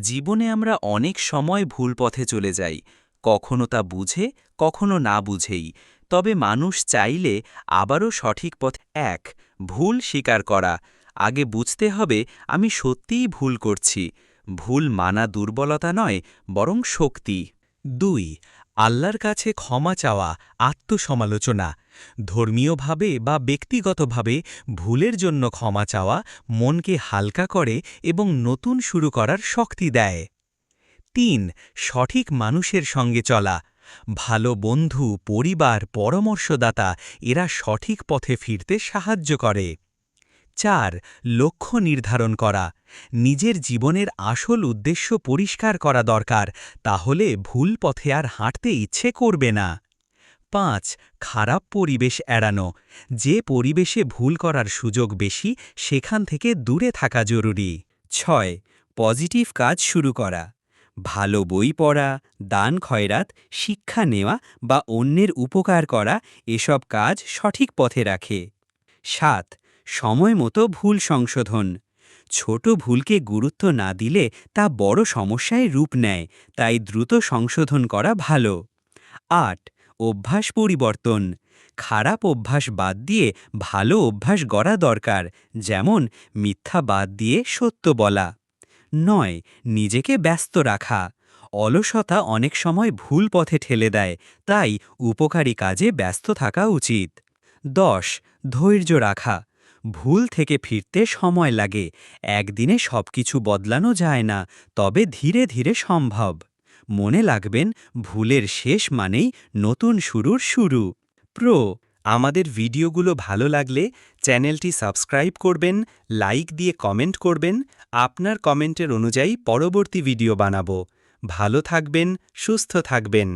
জীবনে আমরা অনেক সময় ভুল পথে চলে যাই, কখনো তা বুঝে, কখনো না বুঝেই। তবে মানুষ চাইলে আবারও সঠিক পথ এক, ভুল স্বীকার করা। আগে বুঝতে হবে, আমি সত্যিই ভুল করছি। ভুল মানা দুর্বলতা নয়, বরং শক্তি। দুই আল্লাহর কাছে ক্ষমা চাওয়া, আত্মসমালোচনা, ধর্মীয়ভাবে বা ব্যক্তিগতভাবে ভুলের জন্য ক্ষমা চাওয়া, মনকে হালকা করে এবং নতুন শুরু করার শক্তি দেয়। তিন, সঠিক মানুষের সঙ্গে চলা, ভালো বন্ধু, পরিবার, পরামর্শদাতা, এরা সঠিক পথে ফিরতে সাহায্য করে। চার, লক্ষ্য নির্ধারণ করা নিজের জীবনের আসল উদ্দেশ্য পরিষ্কার করা দরকার, তাহলে ভুল পথে আর হাঁটতে ইচ্ছে করবে না। পাঁচ, খারাপ পরিবেশ এড়ানো। যে পরিবেশে ভুল করার সুযোগ বেশি, সেখান থেকে দূরে থাকা জরুরি। ছয়, পজিটিভ কাজ শুরু করা। ভালো বই পড়া, দান খয়রাত, শিক্ষা নেওয়া বা অন্যের উপকার করা, এসব কাজ সঠিক পথে রাখে। সাত সময় মতো ভুল সংশোধন। ছোট ভুলকে গুরুত্ব না দিলে তা বড় সমস্যায় রূপ নেয়, তাই দ্রুত সংশোধন করা ভালো। আট, অভ্যাস পরিবর্তন। খারাপ অভ্যাস বাদ দিয়ে ভালো অভ্যাস গড়া দরকার, যেমন মিথ্যা বাদ দিয়ে সত্য বলা। নয়, নিজেকে ব্যস্ত রাখা। অলসতা অনেক সময় ভুল পথে ঠেলে দেয়, তাই উপকারী কাজে ব্যস্ত থাকা উচিত। দশ, ধৈর্য রাখা। ভুল থেকে ফিরতে সময় লাগে। একদিনে সবকিছু বদলানো যায় না, তবে ধীরে ধীরে সম্ভব। মনে লাগবেন ভুলের শেষ মানেই নতুন শুরুর শুরু। প্রো, আমাদের ভিডিওগুলো ভালো লাগলে চ্যানেলটি সাবস্ক্রাইব করবেন, লাইক দিয়ে কমেন্ট করবেন, আপনার কমেন্টের অনুযায়ী পরবর্তী ভিডিও বানাবো। ভালো থাকবেন, সুস্থ থাকবেন।